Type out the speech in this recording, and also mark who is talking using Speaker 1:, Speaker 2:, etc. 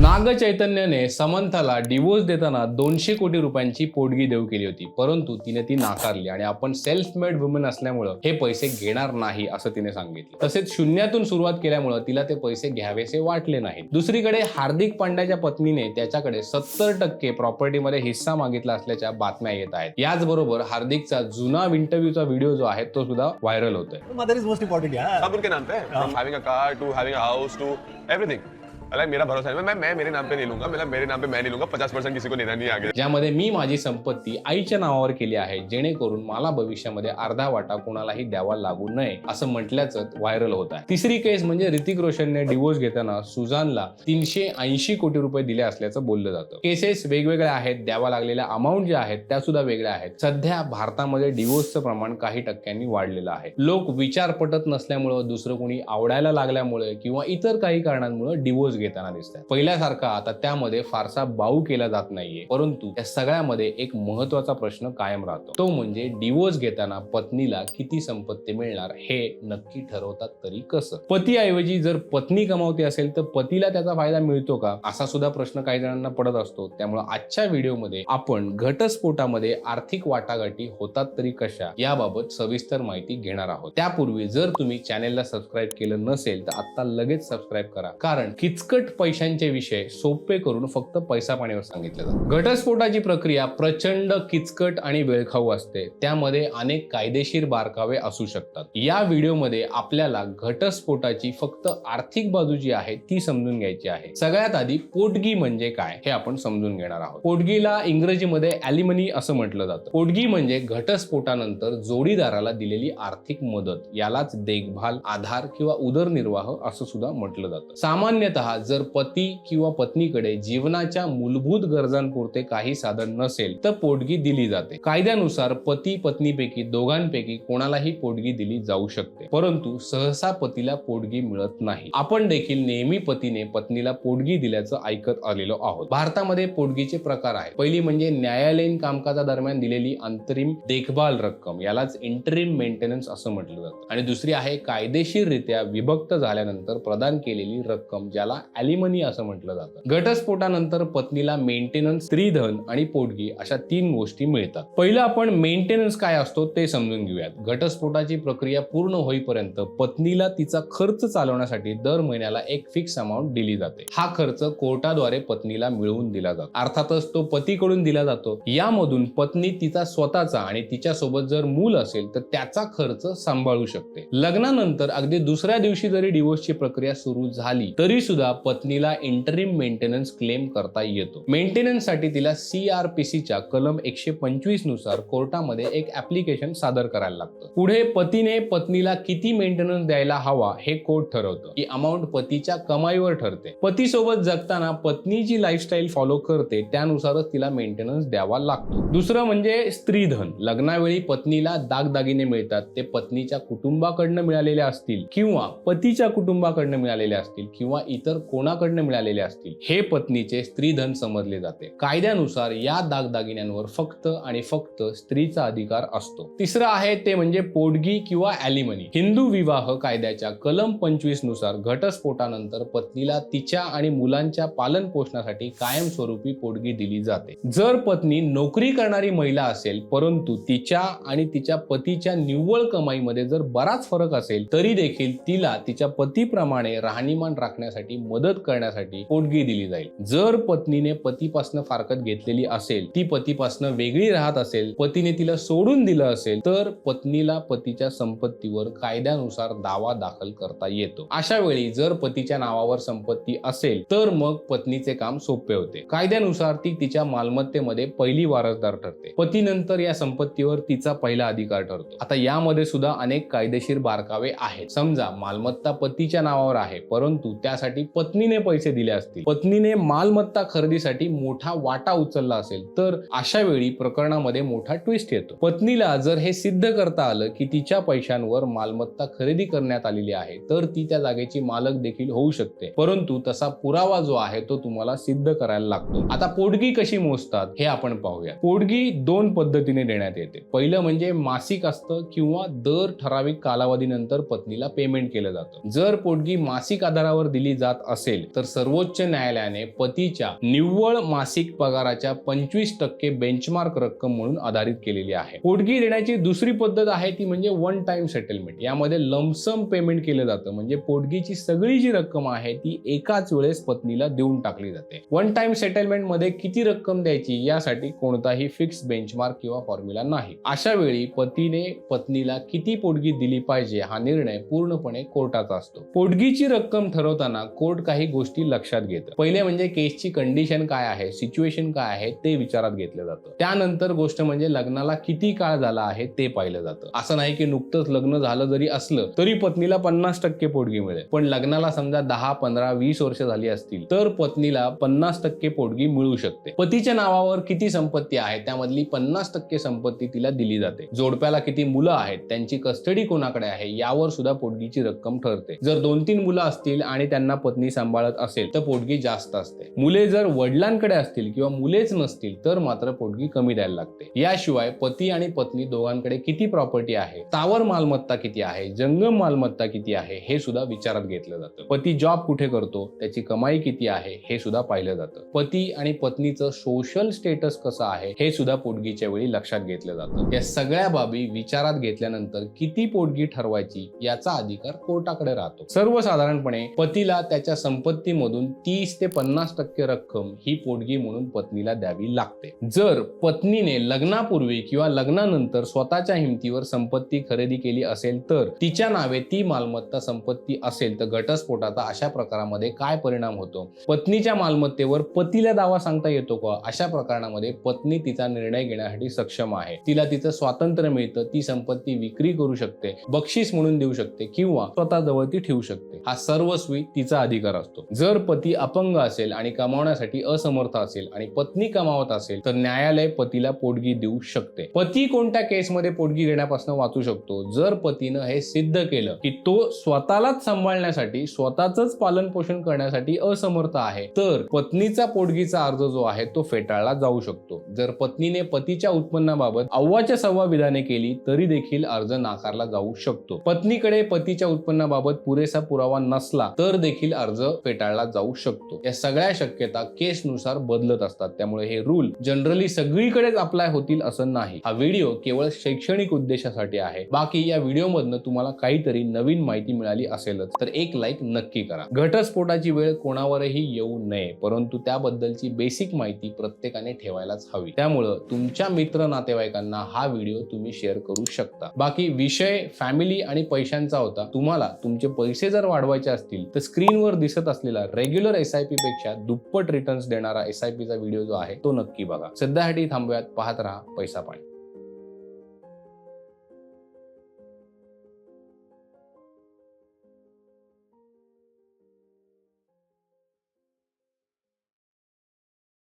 Speaker 1: नाग चैतन्याने समंथाला डिवोर्स देताना दोनशे कोटी रुपयांची पोटगी देऊ केली होती. परंतु तिने ती नाकारली आणि आपण सेल्फ मेड वुमन असल्यामुळं हे पैसे घेणार नाही असं तिने सांगितलं. तसेच शून्यातून सुरुवात केल्यामुळं तिला ते पैसे घ्यावेसे वाटले नाहीत. दुसरीकडे हार्दिक पांड्याच्या पत्नीने त्याच्याकडे सत्तर टक्के प्रॉपर्टीमध्ये हिस्सा मागितला असल्याच्या बातम्या येत आहेत. याचबरोबर हार्दिकचा जुना इंटरव्ह्यूचा व्हिडिओ जो आहे तो सुद्धा व्हायरल होतोय.
Speaker 2: मदर इज मोस्ट इम्पोर्टेंट
Speaker 3: अरे मेरा भरोसा है मैं मैं मेरे नाम पे नहीं लूंगा मतलब मेरे नाम पे मैं नहीं लूंगा पचास परसेंट किसी को लेना नहीं आगे
Speaker 1: ज्यामध्ये मी माझी संपत्ती आईच्या नावावर केली आहे जेणेकरून मला भविष्यामध्ये अर्धा वाटा कोणालाही द्यावा लागू नये असं म्हटल्याचं व्हायरल होत आहे. तिसरी केस म्हणजे ऋतिक रोशनने डिवोर्स घेताना सुजानला तीनशे ऐंशी कोटी रुपये दिले असल्याचं बोललं जातं. केसेस वेगवेगळ्या आहेत द्यावा लागलेल्या अमाऊंट ज्या आहेत त्या सुद्धा वेगळ्या आहेत. सध्या भारतामध्ये डिवोर्सचं प्रमाण काही टक्क्यांनी वाढलेलं आहे. लोक विचार पटत नसल्यामुळं दुसरं कोणी आवडायला लागल्यामुळे किंवा इतर काही कारणांमुळे डिवोर्स घेताना दिसतात पहिल्यासारखा आता त्यामध्ये फारसा बाऊ केला जात नाहीये. परंतु त्या सगळ्यामध्ये एक महत्त्वाचा प्रश्न कायम राहतो. तो म्हणजे डिवोर्स घेताना पत्नीला किती संपत्ती मिळणार हे नक्की ठरवतात तरी कसं? पतीऐवजी जर पत्नी कमावती असेल तर पतीला त्याचा फायदा मिळतो का? असा सुद्धा प्रश्न काही जणांना पडत असतो. त्यामुळे आजच्या व्हिडिओमध्ये आपण घटस्फोटामध्ये आर्थिक वाटाघाटी होतात तरी कशा याबाबत सविस्तर माहिती घेणार आहोत. त्यापूर्वी जर तुम्ही चॅनेलला सबस्क्राईब केलं नसेल तर आता लगेच सबस्क्राईब करा. कारण किचकट पैशांचे विषय सोपे करून फक्त पैसा पाण्यावर सांगितले जातात घटस्फोटाची प्रक्रिया प्रचंड किचकट आणि वेळखाऊ असते. त्यामध्ये अनेक कायदेशीर बारकावे असू शकतात. या व्हिडिओमध्ये आपल्याला घटस्फोटाची फक्त आर्थिक बाजू जी आहे ती समजून घ्यायची आहे. सगळ्यात आधी पोटगी म्हणजे काय हे आपण समजून घेणार आहोत. पोटगीला इंग्रजीमध्ये ॲलिमनी असं म्हटलं जातं. पोटगी म्हणजे घटस्फोटानंतर जोडीदाराला दिलेली आर्थिक मदत. यालाच देखभाल आधार किंवा उदरनिर्वाह असं सुद्धा म्हटलं जातं. सामान्यतः जर पती किंवा पत्नीकडे जीवनाच्या मूलभूत गरजांपुरते काही साधन नसेल तर पोटगी दिली जाते. कायद्यानुसार पती पत्नीपैकी दोघांपैकी कोणालाही पोटगी दिली जाऊ शकते. परंतु सहसा पतीला पोटगी मिळत नाही. आपण देखील नेहमी पतीने पत्नीला पोटगी दिल्याचं ऐकत आलेलो आहोत. भारतामध्ये पोटगीचे प्रकार आहेत. पहिली म्हणजे न्यायालयीन कामकाजादरम्यान दिलेली अंतरिम देखभाल रक्कम यालाच इंटरिम मेंटेनन्स असं म्हटलं जातं. आणि दुसरी आहे कायदेशीररित्या विभक्त झाल्यानंतर प्रदान केलेली रक्कम ज्याला ॲलिमनी असं म्हटलं जातं. घटस्फोटानंतर पत्नीला मेंटेनन्स स्त्रीधन आणि पोटगी अशा तीन गोष्टी मिळतात. पहिलं आपण मेंटेनन्स काय असतो ते समजून घेऊयात. घटस्फोटाची प्रक्रिया पूर्ण होईपर्यंत पत्नीला तिचा खर्च चालवण्यासाठी दर महिन्याला एक फिक्स अमाऊंट दिली जाते. हा खर्च कोर्टाद्वारे पत्नीला मिळवून दिला जातो. अर्थातच तो पतीकडून दिला जातो. यामधून पत्नी तिचा स्वतःचा आणि तिच्यासोबत जर मूल असेल तर त्याचा खर्च सांभाळू शकते. लग्नानंतर अगदी दुसऱ्या दिवशी जरी डिवोर्सची प्रक्रिया सुरू झाली तरी सुद्धा पत्नीला इंटरिम मेंटेनन्स क्लेम करता येतो. मेंटेनन्ससाठी तिला सीच्या कलम एकशे पंचवीसनुसार कोर्टामध्ये एक ऍप्लिकेशन सादर करायला लागतं. पुढे पतीने पत्नीला किती मेंटेनन्स द्यायला हवा हे कोर्ट ठरवतं. ही अमाऊंट पतीच्या कमाईवर ठरते. पतीसोबत जगताना पत्नी जी लाईफस्टाईल फॉलो करते त्यानुसारच तिला मेंटेनन्स द्यावा लागतो. दुसरं म्हणजे स्त्रीधन. लग्नावेळी पत्नीला दागदागिने मिळतात. ते पत्नीच्या कुटुंबाकडनं मिळालेले असतील किंवा पतीच्या कुटुंबाकडनं मिळालेले असतील किंवा इतर कोणाकडनं मिळालेले असतील? हे पत्नीचे स्त्रीधन समजले जाते. कायद्यानुसार या दागदागिन्यांवर फक्त आणि फक्त स्त्रीचा अधिकार असतो. तिसरं आहे ते म्हणजे पोटगी किंवा ॲलिमनी. हिंदू विवाह कायद्याच्या कलम पंचवीसनुसार घटस्फोटानंतर पत्नीला तिच्या आणि मुलांच्या पालन पोषणासाठी कायमस्वरूपी पोटगी दिली जाते. जर पत्नी नोकरी करणारी महिला असेल परंतु तिच्या आणि तिच्या पतीच्या निव्वळ कमाईमध्ये जर बराच फरक असेल तरी देखील तिला तिच्या पतीप्रमाणे राहणीमान राखण्यासाठी मदत करण्यासाठी पोटगी दिली जाईल. जर पत्नीने पतीपासनं फारकत घेतलेली असेल ती पतीपासनं वेगळी राहत असेल पतीने तिला सोडून दिलं असेल तर पत्नीला पतीच्या संपत्तीवर कायद्यानुसार दावा दाखल करता येतो. अशा वेळी जर पतीच्या नावावर संपत्ती असेल तर मग पत्नीचे काम सोपे होते. कायद्यानुसार ती तिच्या मालमत्तेमध्ये पहिली वारसदार ठरते. पतीनंतर या संपत्तीवर तिचा पहिला अधिकार ठरतो. आता यामध्ये सुद्धा अनेक कायदेशीर बारकावे आहेत. समजा मालमत्ता पतीच्या नावावर आहे परंतु त्यासाठी पत्नीने पैसे दिले असतील. पत्नीने मालमत्ता खरेदीसाठी मोठा वाटा उचलला असेल तर अशा वेळी प्रकरणामध्ये मोठा ट्विस्ट येतो. पत्नीला जर हे सिद्ध करता आलं की तिच्या पैशांवर मालमत्ता खरेदी करण्यात आलेली आहे तर ती त्या जागेची मालक देखील होऊ शकते. परंतु तसा पुरावा जो आहे तो तुम्हाला सिद्ध करायला लागतो. आता पोटगी कशी मोजतात हे आपण पाहूया. पोटगी दोन पद्धतीने देण्यात येते. पहिलं म्हणजे मासिक असतं किंवा दर ठराविक कालावधीनंतर पत्नीला पेमेंट केलं जातं. जर पोटगी मासिक आधारावर दिली जात असेल तर सर्वोच्च न्यायालयाने पतीच्या निव्वळ मासिक पगाराच्या पंचवीस टक्के बेंचमार्क रक्कम म्हणून आधारित केलेली आहे. पोटगी देण्याची दुसरी पद्धत आहे ती म्हणजे वन टाइम सेटलमेंट यामध्ये लमसम पेमेंट केलं जातं. म्हणजे पोटगीची सगळी जी रक्कम आहे ती एकाच वेळेस पत्नीला देऊन टाकली जाते. वन टाइम सेटलमेंटमध्ये किती रक्कम द्यायची यासाठी कोणताही फिक्स बेंचमार्क किंवा फॉर्म्युला नाही. अशा वेळी पतीने पत्नीला किती पोटगी दिली पाहिजे हा निर्णय पूर्णपणे कोर्टाचा असतो. पोटगीची रक्कम ठरवताना कोर्ट काही गोष्टी लक्षात घेतं. पहिले म्हणजे केसची कंडिशन काय आहे सिच्युएशन काय आहे ते विचारात घेतलं जातं. त्यानंतर गोष्ट म्हणजे लग्नाला किती काळ झाला आहे ते पाहिलं जातं. असं नाही की नुकतंच लग्न झालं जरी असलं तरी पत्नीला पन्नास टक्के पोटगी मिळेल. पण लग्नाला समजा दहा पंधरा वीस वर्ष झाली असतील तर पत्नीला पन्नास टक्के पोटगी मिळू शकते. पतीच्या नावावर किती संपत्ती आहे त्यामधली पन्नास टक्के संपत्ती तिला दिली जाते. जोडप्याला किती मुलं आहेत त्यांची कस्टडी कोणाकडे आहे यावर सुद्धा पोटगीची रक्कम ठरते. जर दोन तीन मुलं असतील आणि त्यांना पत्नी सांभाळत असेल तर पोटगी जास्त असते. मुले जर वडिलांकडे असतील किंवा मुलेच नसतील तर मात्र पोटगी कमी द्यायला लागते. याशिवाय पती आणि पत्नी दोघांकडे किती प्रॉपर्टी आहे तावर मालमत्ता किती आहे जंगम मालमत्ता किती आहे हे सुद्धा विचारात घेतलं जातं. पती जॉब कुठे करतो त्याची कमाई किती आहे हे सुद्धा पाहिलं जातं. पती आणि पत्नीचं सोशल स्टेटस कसं आहे हे सुद्धा पोटगीच्या वेळी लक्षात घेतलं जातं. या सगळ्या बाबी विचारात घेतल्यानंतर किती पोटगी ठरवायची याचा अधिकार कोर्टाकडे राहतो. सर्वसाधारणपणे पतीला त्याच्या संपत्तीमधून तीस ते पन्नास टक्के रक्कम ही पोटगी म्हणून पत्नीला द्यावी लागते. जर पत्नीने लग्नापूर्वी किंवा लग्नानंतर स्वतःच्या हिमतीवर संपत्ती खरेदी केली असेल तर तिच्या नावे ती मालमत्ता संपत्ती असेल तर घटस्फोटाचा अशा प्रकारामध्ये काय परिणाम होतो? पत्नीच्या मालमत्तेवर पतीला दावा सांगता येतो का? अशा प्रकरणामध्ये पत्नी तिचा निर्णय घेण्यासाठी सक्षम आहे. तिला तिचं स्वातंत्र्य मिळतं ती संपत्ती विक्री करू शकते बक्षीस म्हणून देऊ शकते किंवा स्वतःजवळ ती ठेवू शकते. हा सर्वस्वी तिचा अधिकार असतो. जर पती अपंग असेल आणि कमावण्यासाठी असमर्थ असेल आणि पत्नी कमावत असेल तर न्यायालय पतीला पोटगी देऊ शकते. पती कोणत्या केसमध्ये पोटगी देण्यापासून वाचू शकतो? जर पतीनं हे सिद्ध केलं की तो स्वतःलाच सांभाळण्यासाठी स्वतःच पालन पोषण करण्यासाठी असमर्थ आहे तर पत्नीचा पोटगीचा अर्ज जो आहे तो फेटाळला जाऊ शकतो. जर पत्नीने पतीच्या उत्पन्नाबाबत अव्वाच्या सव्वा विधाने केली तरी देखील अर्ज नाकारला जाऊ शकतो. पत्नीकडे पतीच्या उत्पन्नाबाबत पुरेसा पुरावा नसला तर देखील अर्ज अर्ज फेटाळला जाऊ शकतो. या सगळ्या शक्यता केसनुसार बदलत असतात. त्यामुळे हे रूल जनरली सगळीकडेच अप्लाय होतील असं नाही. हा व्हिडिओ केवळ शैक्षणिक उद्देशासाठी आहे. बाकी या व्हिडिओमधनं तुम्हाला काहीतरी नवीन माहिती मिळाली असेलच तर एक लाईक नक्की करा. घटस्फोटाची वेळ कोणावरही येऊ नये परंतु त्याबद्दलची बेसिक माहिती प्रत्येकाने ठेवायलाच हवी. त्यामुळं तुमच्या मित्र नातेवाईकांना हा व्हिडिओ तुम्ही शेअर करू शकता. बाकी विषय फॅमिली आणि पैशांचा होता. तुम्हाला तुमचे पैसे जर वाढवायचे असतील तर स्क्रीनवर दिसत असलेला रेग्युलर एस आय पी पेक्षा दुप्पट रिटर्न्स देणारा एस आय पीचा व्हिडिओ जो आहे तो नक्की बघा. सध्यासाठी थांबूयात पाहत राहा पैसा पाणी.